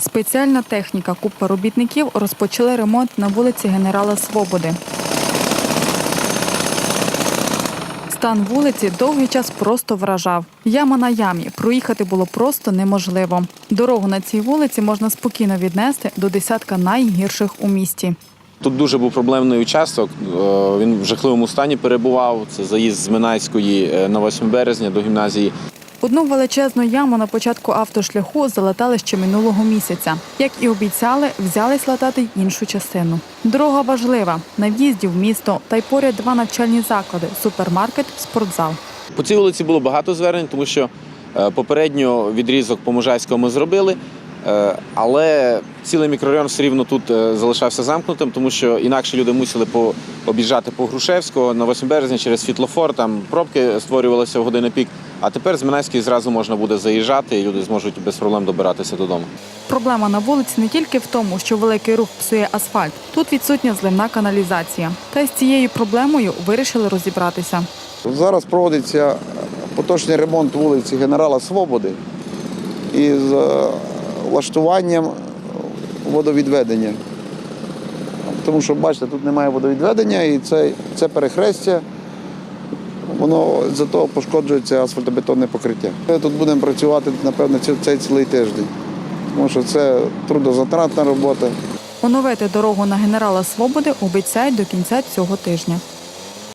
Спеціальна техніка купа робітників розпочали ремонт на вулиці Генерала Свободи. Стан вулиці довгий час просто вражав. Яма на ямі. Проїхати було просто неможливо. Дорогу на цій вулиці можна спокійно віднести до десятка найгірших у місті. Тут дуже був проблемний участок. е, Він в жахливому стані перебував. Це заїзд з Минайської е, на 8 березня до гімназії. Одну величезну яму на початку автошляху залатали ще минулого місяця. Як і обіцяли, взялись латати іншу частину. Дорога важлива на в'їзді в місто та й поряд два навчальні заклади супермаркет, спортзал. По цій вулиці було багато звернень, тому що е, попередньо відрізок по Можайському зробили. Е, Але цілий мікрорайон все рівно тут е, залишався замкнутим, тому що інакше люди мусили об'їжджати по Грушевського на 8 березня через світлофор. Там пробки створювалися в години пік. А тепер з Минайської зразу можна буде заїжджати, і люди зможуть без проблем добиратися додому. Проблема на вулиці не тільки в тому, що великий рух псує асфальт. Тут відсутня зливна каналізація. Та й з цією проблемою вирішили розібратися. Зараз проводиться поточний ремонт вулиці Генерала Свободи е, влаштуванням водовідведення. Тому що, бачите, тут немає водовідведення і це, це перехрестя, воно за того пошкоджується асфальтобетонне покриття. Ми тут будемо працювати, напевно, цей цілий тиждень, тому що це трудозатратна робота. Оновити дорогу на генерала Свободи обіцяють до кінця цього тижня.